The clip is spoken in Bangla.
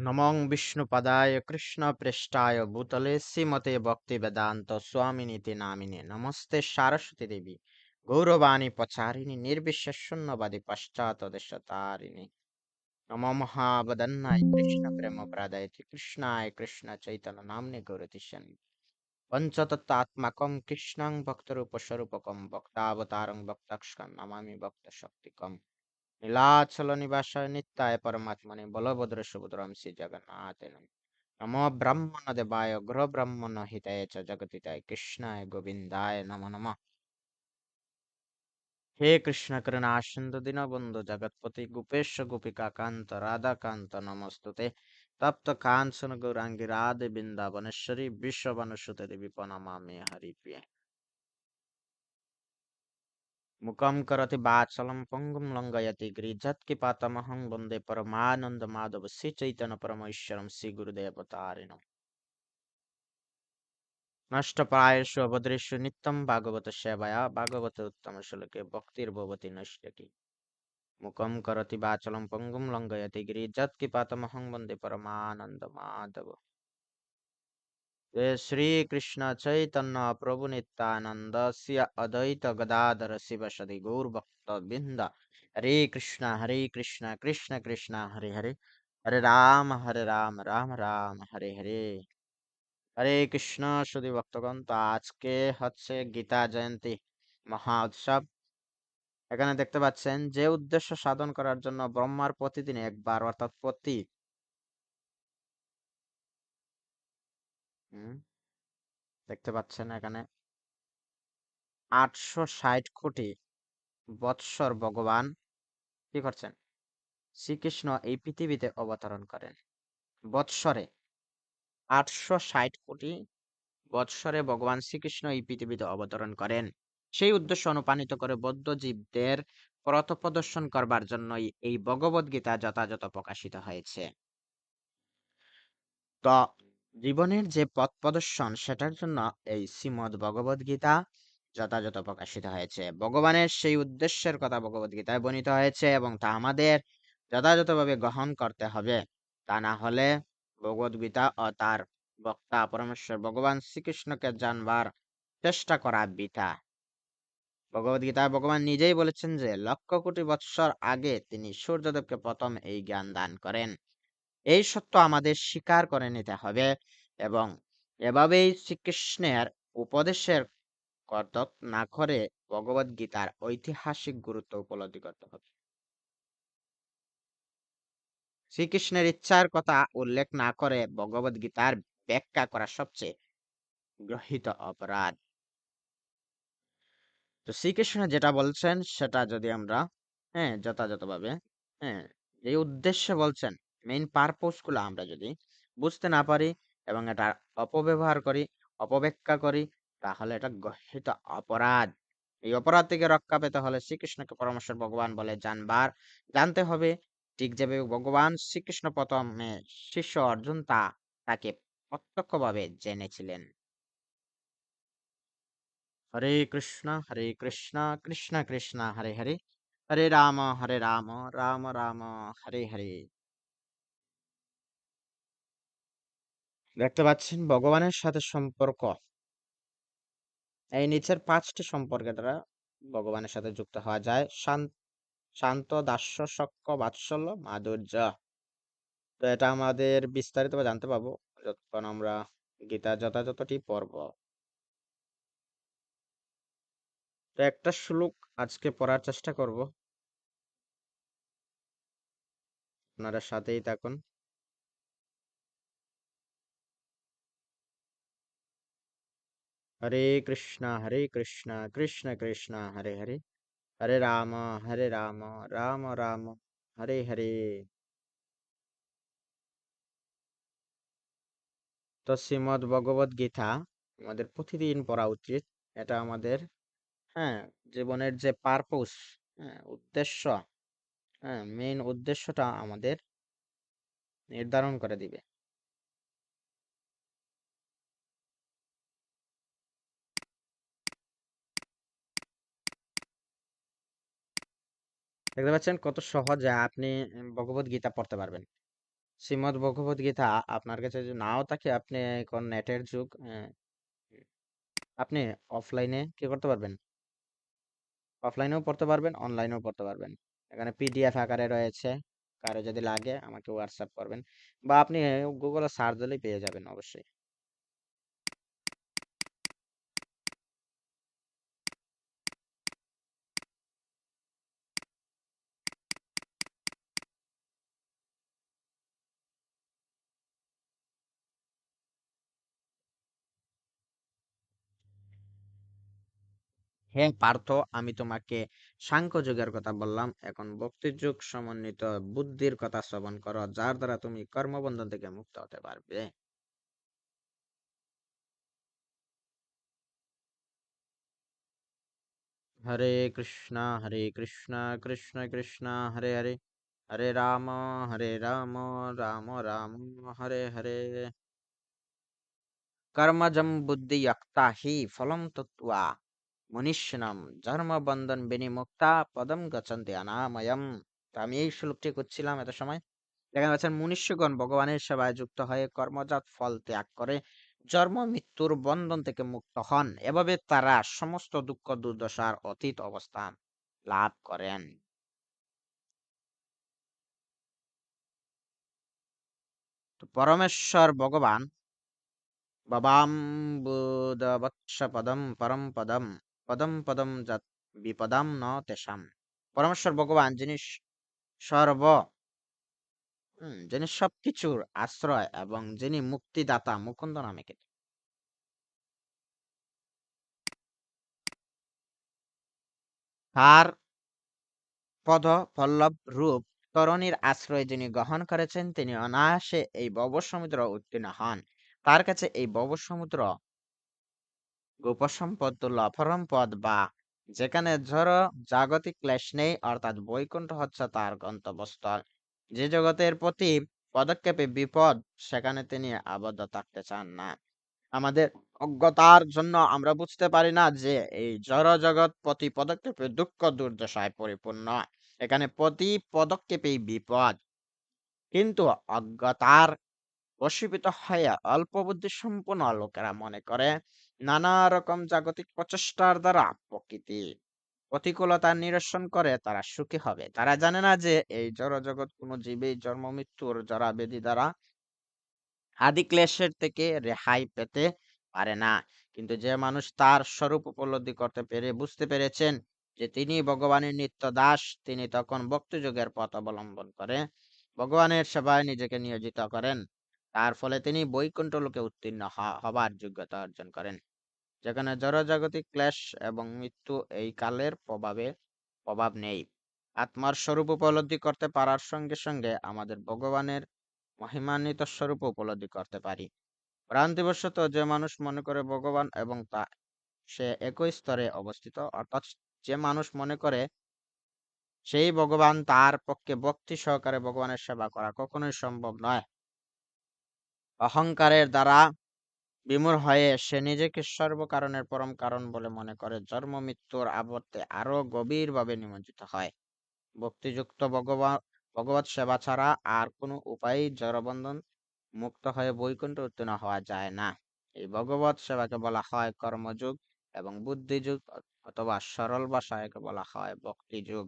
নমং বিষ্ণুপদায় কৃষ্ণপৃষ্ঠায় ভূতলে শ্রীমতে ভক্তিবেদান্ত স্বামিনীতি নামিনে নমস্তে সারস্বতী দেবী গৌরবাণী পচারিণী নির্বিশেষ শূন্যবাদী পশ্চাৎ দেশতারিণী নম মহাবদন্নায় কৃষ্ণ প্রেম প্রাদায় কৃষ্ণায় কৃষ্ণ চৈতন্য নামনে গৌরতিষ্যন পঞ্চতত্ত্বাত্মকম কৃষ্ণং ভক্তরূপ স্বরূপকম ভক্তাবতারং ভক্তক্ষম নমামি ভক্ত নীলাচল নিবাসায় নিত্যায় পরমাত্মনে বলভদ্র সুভদ্রম শ্রী জগন্নাথ নমো ব্রহ্মণ দেবায় গ্রহ ব্রহ্মণ হিতায় চ জগতিতায় কৃষ্ণায় গোবিন্দায় নম নম। হে কৃষ্ণ করুণা সিন্ধু দীনবন্ধু জগৎপতি গোপেশ গোপিকা কান্ত রাধাকান্ত নমস্তুতে। তপ্ত কাঞ্চন গৌরাঙ্গী রাধে বৃন্দাবনেশ্বরী বিশ্ববনসুতে দেবী প্রণমামি হরিপ্রিয়। মুখম করতি বাচলম পঙ্গুম লঙ্ঘয়তি গিরিঝৎকিপাতমহং বন্দে পরমানন্দ মাধব শ্রী চৈতন্য পরমেশ্বরম শ্রী গুরুদেবতারিণম নষ্টপ্রায়েষু অভদ্রেষু নিত্যম ভাগবত সেবায়া ভাগবত উত্তম শ্লোকে ভক্তির ভবতি নৈষ্ঠকি মুখম করতি বাচলম পঙ্গুম লঙ্ঘয়তি গিরিঝৎকিপাতমহং বন্দে পরমানন্দ মাধব શ્રી કૃષ્ણ ચૈતન્ય પ્રભુ નિત્યાનંદ સ્ય અદ્વૈત ગદાધર શિવ સદિ ગૌર ભક્ત બિંદ હરે કૃષ્ણ હરે કૃષ્ણ કૃષ્ણ કૃષ્ણ હરે હરે রাম রাম হরে হরে হরে কৃষ্ণ সুদী ভক্তগণ তো আজকে হচ্ছে গীতা জয়ন্তী মহা উৎসব এখানে দেখতে পাচ্ছেন যে উদ্দেশ্য সাধন করার জন্য ব্রহ্মার প্রতিদিন একবার, অর্থাৎ প্রতি দেখতে পাচ্ছেন এখানে। আটশো ষাট কোটি বৎসর ভগবান কি করছেন? শ্রীকৃষ্ণ এই পৃথিবীতে অবতরণ করেন। বৎসরে আটশো ষাট কোটি বৎসরে ভগবান শ্রীকৃষ্ণ এই পৃথিবীতে অবতরণ করেন। সেই উদ্দেশ্য অনুপ্রাণিত করে বৌদ্ধ জীবদের পথ প্রদর্শন করবার জন্যই এই ভগবত গীতা যথাযথ প্রকাশিত হয়েছে। তো জীবনের যে পথ প্রদর্শন, সেটার জন্য এই শ্রীমদ ভগবত গীতা যথাযথ প্রকাশিত হয়েছে। ভগবানের সেই উদ্দেশ্যের কথা ভগবত গীতায় বর্ণিত হয়েছে এবং তা আমাদের যথাযথভাবে গ্রহণ করতে হবে। তা না হলে ভগবত গীতা ও তার বক্তা, পরমেশ্বর ভগবান শ্রীকৃষ্ণকে জানবার চেষ্টা করা বৃথা। ভগবত গীতায় ভগবান নিজেই বলেছেন যে, লক্ষ কোটি বৎসর আগে তিনি সূর্যদেবকে প্রথম এই জ্ঞান দান করেন। এই সত্য আমাদের স্বীকার করে নিতে হবে এবং এভাবেই শ্রীকৃষ্ণের উপদেশের কর্তক না করে ভগবত গীতার ঐতিহাসিক গুরুত্ব উপলব্ধি করতে হবে। শ্রীকৃষ্ণের ইচ্ছার কথা উল্লেখ না করে ভগবত গীতার ব্যাখ্যা করা সবচেয়ে গ্রহিত অপরাধ। তো শ্রীকৃষ্ণ যেটা বলছেন সেটা যদি আমরা হ্যাঁ যথাযথভাবে হ্যাঁ যে উদ্দেশ্যে বলছেন মেইন পারপোজগুলো আমরা যদি বুঝতে না পারি এবং এটা অপব্যবহার করি, অপব্যাখ্যা করি, তাহলে এটা গহিত অপরাধ। এই অপরাধ থেকে রক্ষা পেতে হলে শ্রীকৃষ্ণকে পরামর্শ ভগবান বলে জানবার, জানতে হবে ঠিক যেভাবে ভগবান শ্রীকৃষ্ণ প্রথমে শিষ্য অর্জুন তা, তাকে প্রত্যক্ষভাবে জেনেছিলেন। হরে কৃষ্ণ হরে কৃষ্ণ কৃষ্ণ কৃষ্ণ, হরে হরে। হরে রাম হরে রাম রাম রাম, হরে হরে। দেখতে পাচ্ছেন ভগবানের সাথে সম্পর্ক। এই নিচের পাঁচটি সম্পর্কের দ্বারা ভগবানের সাথে যুক্ত হওয়া যায়। শান্ত, দাস্য সক্ষ বাৎসল্য, মাধুর্য। তো এটা আমাদের বিস্তারিত জানতে পাবো যতক্ষণ আমরা গীতা যথাযথটি পড়ব। তো একটা শ্লোক আজকে পড়ার চেষ্টা করব। আপনারা সাথেই থাকুন। হরে কৃষ্ণ হরে কৃষ্ণ কৃষ্ণ কৃষ্ণ, হরে হরে। হরে রাম হরে রাম রাম রাম, হরে হরে। তো শ্রীমদ ভগবত গীতা আমাদের প্রতিদিন পড়া উচিত। এটা আমাদের হ্যাঁ জীবনের যে পারপোস হ্যাঁ উদ্দেশ্য হ্যাঁ মেইন উদ্দেশ্যটা আমাদের নির্ধারণ করে দিবে। দেখতে পাচ্ছেন কত সহজে আপনি ভগবত গীতা পড়তে পারবেন। শ্রীমদ্ ভগবত গীতা আপনার কাছে যদি নাও থাকে, আপনি এখন নেটের যুগ আপনি অফলাইনে কি করতে পারবেন? অফলাইনেও পড়তে পারবেন অনলাইনেও পড়তে পারবেন। এখানে পিডিএফ আকারে রয়েছে, কারও যদি লাগে আমাকে হোয়াটসঅ্যাপ করবেন, বা আপনি গুগলে সার্চ দিলেই পেয়ে যাবেন অবশ্যই। হ্যাঁ পার্থ আমি তোমাকে সাংখ্য যুগের কথা বললাম। এখন ভক্তি যুগ সমন্বিত বুদ্ধির কথা শ্রবণ করো, যার দ্বারা তুমি কর্মবন্ধন থেকে মুক্ত হতে পারবে। হরে কৃষ্ণ হরে কৃষ্ণ কৃষ্ণ কৃষ্ণ, হরে হরে হরে রাম হরে রাম রাম রাম, হরে হরে। কর্মজম বুদ্ধি হি ফলম তত্ত্বা। মনীষিণাম ধর্মবন্ধন বিনিমুক্তা পদম গচ্ছন্তি অনাময়ম তো আমি এই শ্লোকটি করছিলাম এত সময় যেখানে বলছেন মনুষ্যগণ ভগবানের সেবায় যুক্ত হয়ে কর্মজাত ফল ত্যাগ করে জন্ম মৃত্যুর বন্ধন থেকে মুক্ত হন। এভাবে তারা সমস্ত দুঃখ, দুর্দশার অতীত অবস্থান লাভ করেন। পরমেশ্বর ভগবান বাবাম বুধবৎস পদম পরম পদম পদম পদম যৎ বিপদম ন তেষাম পরমেশ্বর ভগবান, যিনি সর্ব যিনি সবকিছুর আশ্রয় এবং যিনি মুক্তিদাতা মুকুন্দ নামে খ্যাত। তার পদ পল্লব রূপ তরণীর আশ্রয় যিনি গ্রহণ করেছেন, তিনি অনায়াসে এই ভব সমুদ্র উত্তীর্ণ হন তার কাছে এই ভব সমুদ্র গোপসম্পদ তুল্য অপরম পদ বা যেখানে জড় জাগতিক ক্লেশ নেই, অর্থাৎ বৈকুণ্ঠ হচ্ছে তার গন্তব্যস্থল। যে জগতের প্রতি পদক্ষেপে বিপদ, সেখানে তিনি আবদ্ধ থাকতে চান না। আমাদের অজ্ঞতার জন্য আমরা বুঝতে পারি না যে এই জড় জগৎ প্রতি পদক্ষেপে দুঃখ, দুর্দশায় পরিপূর্ণ। এখানে প্রতি পদক্ষেপেই বিপদ। কিন্তু অজ্ঞতার বশীভূত হয়ে অল্প বুদ্ধি সম্পন্ন লোকেরা মনে করে নানা রকম জাগতিক প্রচেষ্টার দ্বারা প্রকৃতি প্রতিকূলতা নিরসন করে তারা সুখী হবে। তারা জানে না যে এই জড় জগৎ কোনো জীবেই জন্ম, মৃত্যুর জরা বেদি দ্বারা আদি ক্লেশের থেকে রেহাই পেতে পারে না। কিন্তু যে মানুষ তার স্বরূপ উপলব্ধি করতে পেরে বুঝতে পেরেছেন যে তিনি ভগবানের নিত্য দাস, তিনি তখন ভক্তিযোগের পথ অবলম্বন করে ভগবানের সেবায় নিজেকে নিয়োজিত করেন। তার ফলে তিনি বৈকুণ্ঠ লোকে উত্তীর্ণ হ- হবার যোগ্যতা অর্জন করেন। যেখানে জড়জাগতিক ক্লেশ এবং মৃত্যু এই কালের প্রভাবে, প্রভাব নেই। আত্মার স্বরূপ উপলব্ধি করতে পারার সঙ্গে সঙ্গে আমাদের ভগবানের মহিমান্বিত স্বরূপ উপলব্ধি করতে পারি। ভ্রান্তিবশত যে মানুষ মনে করে ভগবান এবং তা, সে একই স্তরে অবস্থিত, অর্থাৎ যে মানুষ মনে করে সেই ভগবান তার পক্ষে ভক্তি সহকারে ভগবানের সেবা করা কখনোই সম্ভব নয়। অহংকারের দ্বারা বিমূঢ় হয়ে সে নিজেকে সর্বকারণের পরম কারণ বলে মনে করে। জন্ম, মৃত্যুর আবর্তে আরও গভীরভাবে নিমজ্জিত হয়। ভক্তিযুক্ত ভগবান ভগবত সেবা ছাড়া আর কোনো উপায়ই জড়বন্ধন মুক্ত হয়ে বৈকুণ্ঠ উত্তীর্ণ হওয়া যায় না। এই ভগবত সেবাকে বলা হয় কর্মযুগ এবং বুদ্ধিযুগ অথবা সরল ভাষায় একে বলা হয় ভক্তিযুগ।